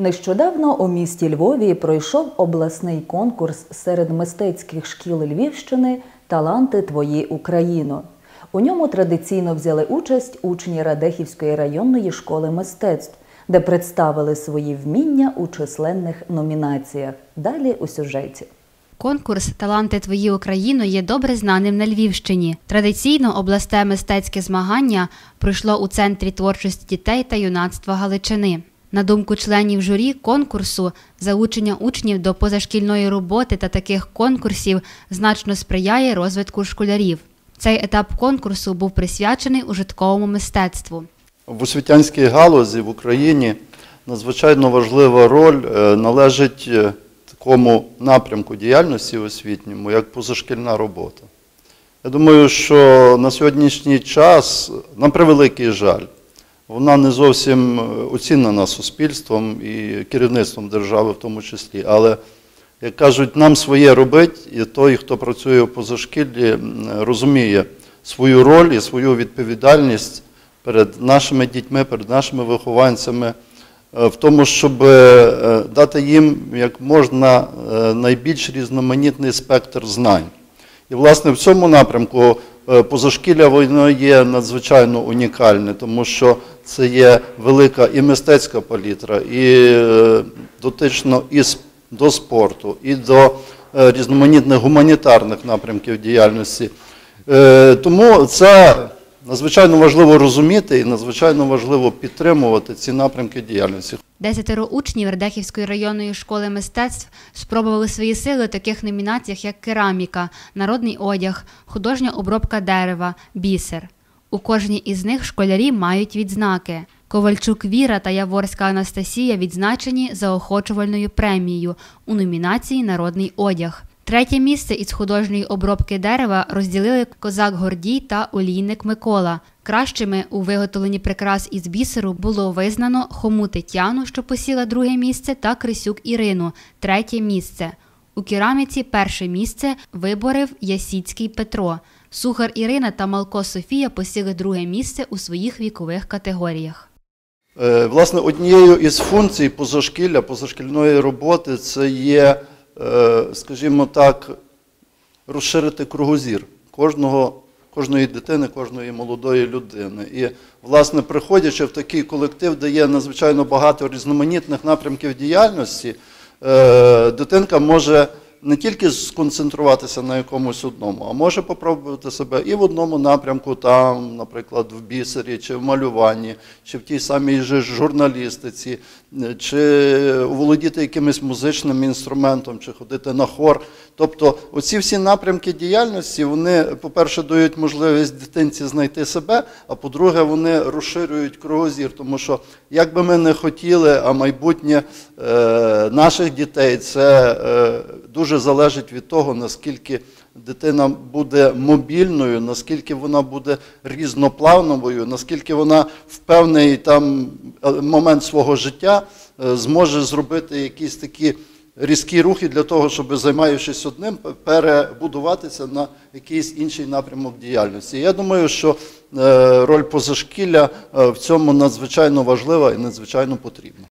Нещодавно у місті Львові пройшов обласний конкурс серед мистецьких шкіл Львівщини Таланти Твої Україно. У ньому традиційно взяли участь учні Радехівської районної школи мистецтв, де представили свої вміння у численних номінаціях. Далі у сюжеті. Конкурс Таланти Твої Україно є добре знаним на Львівщині. Традиційно обласне мистецьке змагання пройшло у центрі творчості дітей та юнацтва Галичини. На думку членів журі конкурсу, залучення учнів до позашкільної роботи та таких конкурсів значно сприяє розвитку школярів. Цей етап конкурсу був присвячений ужитковому мистецтву. В освітянській галузі в Україні надзвичайно важлива роль е, належить е, такому напрямку діяльності освітньому, як позашкільна робота. Я думаю, що на сьогоднішній час, на превеликий жаль, вона не зовсім е, оцінена суспільством і керівництвом держави в тому числі. Але, як кажуть, нам своє робить, і той, хто працює в позашкіллі, розуміє свою роль і свою відповідальність перед нашими дітьми, перед нашими вихованцями, е, в тому, щоб е, дати їм як можна найбільш різноманітний спектр знань. І, власне, в цьому напрямку позашкілля воно є надзвичайно унікальне, тому що це є велика і мистецька палітра, і е, дотично і до спорту, і до е, різноманітних гуманітарних напрямків діяльності. Е, Тому це надзвичайно важливо розуміти і надзвичайно важливо підтримувати ці напрямки діяльності. Десятеро учнів Радехівської районної школи мистецтв спробували свої сили у таких номінаціях, як кераміка, народний одяг, художня обробка дерева, бісер. У кожній із них школярі мають відзнаки. Ковальчук Віра та Яворська Анастасія відзначені заохочувальною премією у номінації Народний одяг. Третє місце із художньої обробки дерева розділили козак Гордій та олійник Микола. Кращими у виготовленні прикрас із бісеру було визнано Хому Тетяну, що посіла друге місце, та Крисюк Ірину третє місце. У кераміці перше місце виборив Ясіцький Петро. Сухар Ірина та Малко Софія посіли друге місце у своїх вікових категоріях. Е, Власне, однією із функцій позашкілля, позашкільної роботи це є, скажімо так, розширити кругозір кожного, кожної дитини, кожної молодої людини. І, власне, приходячи в такий колектив, де є надзвичайно багато різноманітних напрямків діяльності, е, дитинка може не тільки сконцентруватися на якомусь одному, а може попробувати себе і в одному напрямку, там, наприклад, в бісері, чи в малюванні, чи в тій самій же журналістиці, чи володіти якимось музичним інструментом, чи ходити на хор. Тобто, оці всі напрямки діяльності, вони, по-перше, дають можливість дитинці знайти себе, а по-друге, вони розширюють кругозір, тому що як би ми не хотіли, а майбутнє е, наших дітей це е, дуже залежить від того, наскільки дитина буде мобільною, наскільки вона буде різноплановою, наскільки вона в певний там е, момент свого життя е, зможе зробити якісь такі різкі рухи для того, щоб займаючись одним, перебудуватися на якийсь інший напрямок діяльності. Я думаю, що е, роль позашкілля в цьому надзвичайно важлива і надзвичайно потрібна.